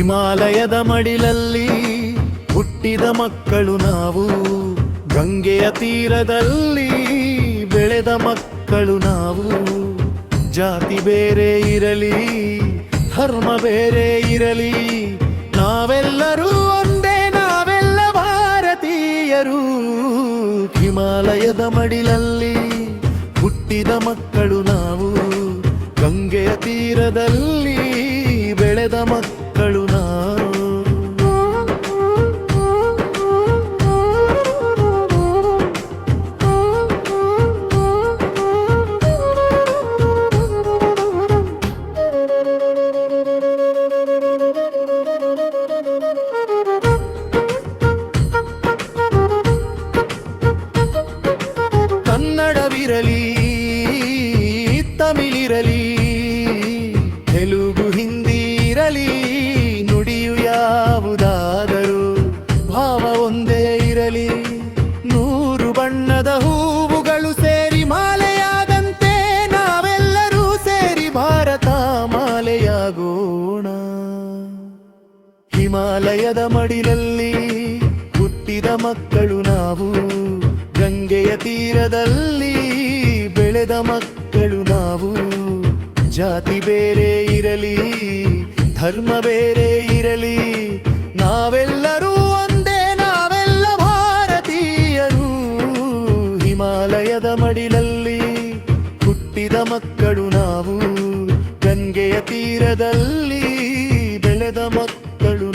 ಹಿಮಾಲಯದ ಮಡಿಲಲ್ಲಿ ಹುಟ್ಟಿದ ಮಕ್ಕಳು ನಾವು. ಗಂಗೆಯ ತೀರದಲ್ಲಿ ಬೆಳೆದ ಮಕ್ಕಳು ನಾವು. ಜಾತಿ ಬೇರೆ ಇರಲಿ, ಧರ್ಮ ಬೇರೆ ಇರಲಿ, ನಾವೆಲ್ಲರೂ ಒಂದೇ, ನಾವೆಲ್ಲ ಭಾರತೀಯರು. ಹಿಮಾಲಯದ ಮಡಿಲಲ್ಲಿ ಹುಟ್ಟಿದ ಮಕ್ಕಳು ನಾವು. ಗಂಗೆಯ ತೀರದಲ್ಲಿ ಬೆಳೆದ ಮಕ್ಕಳು ತಮಿಳಿರಲಿ, ತೆಲುಗು ಹಿಂದಿ ಇರಲಿ ನುಡಿಯು ಯಾವುದಾದರೂ ಭಾವ ಒಂದೇ ಇರಲಿ. ನೂರು ಬಣ್ಣದ ಹೂವುಗಳು ಸೇರಿ ಮಾಲೆಯಾದಂತೆ ನಾವೆಲ್ಲರೂ ಸೇರಿ ಭಾರತ ಮಾಲೆಯಾಗೋಣ. ಹಿಮಾಲಯದ ಮಡಿಲಲ್ಲಿ ಹುಟ್ಟಿದ ಮಕ್ಕಳು ನಾವು, ಗಂಗೆಯ ತೀರದಲ್ಲಿ ಬೆಳೆದ ಮಕ್ಕಳು ನಾವು. ಜಾತಿ ಬೇರೆ ಇರಲಿ, ಧರ್ಮ ಬೇರೆ ಇರಲಿ, ನಾವೆಲ್ಲರೂ ಒಂದೇ, ನಾವೆಲ್ಲ ಭಾರತೀಯರು. ಹಿಮಾಲಯದ ಮಡಿಲಲ್ಲಿ ಹುಟ್ಟಿದ ಮಕ್ಕಳು ನಾವು, ಗಂಗೆಯ ತೀರದಲ್ಲಿ ಬೆಳೆದ ಮಕ್ಕಳು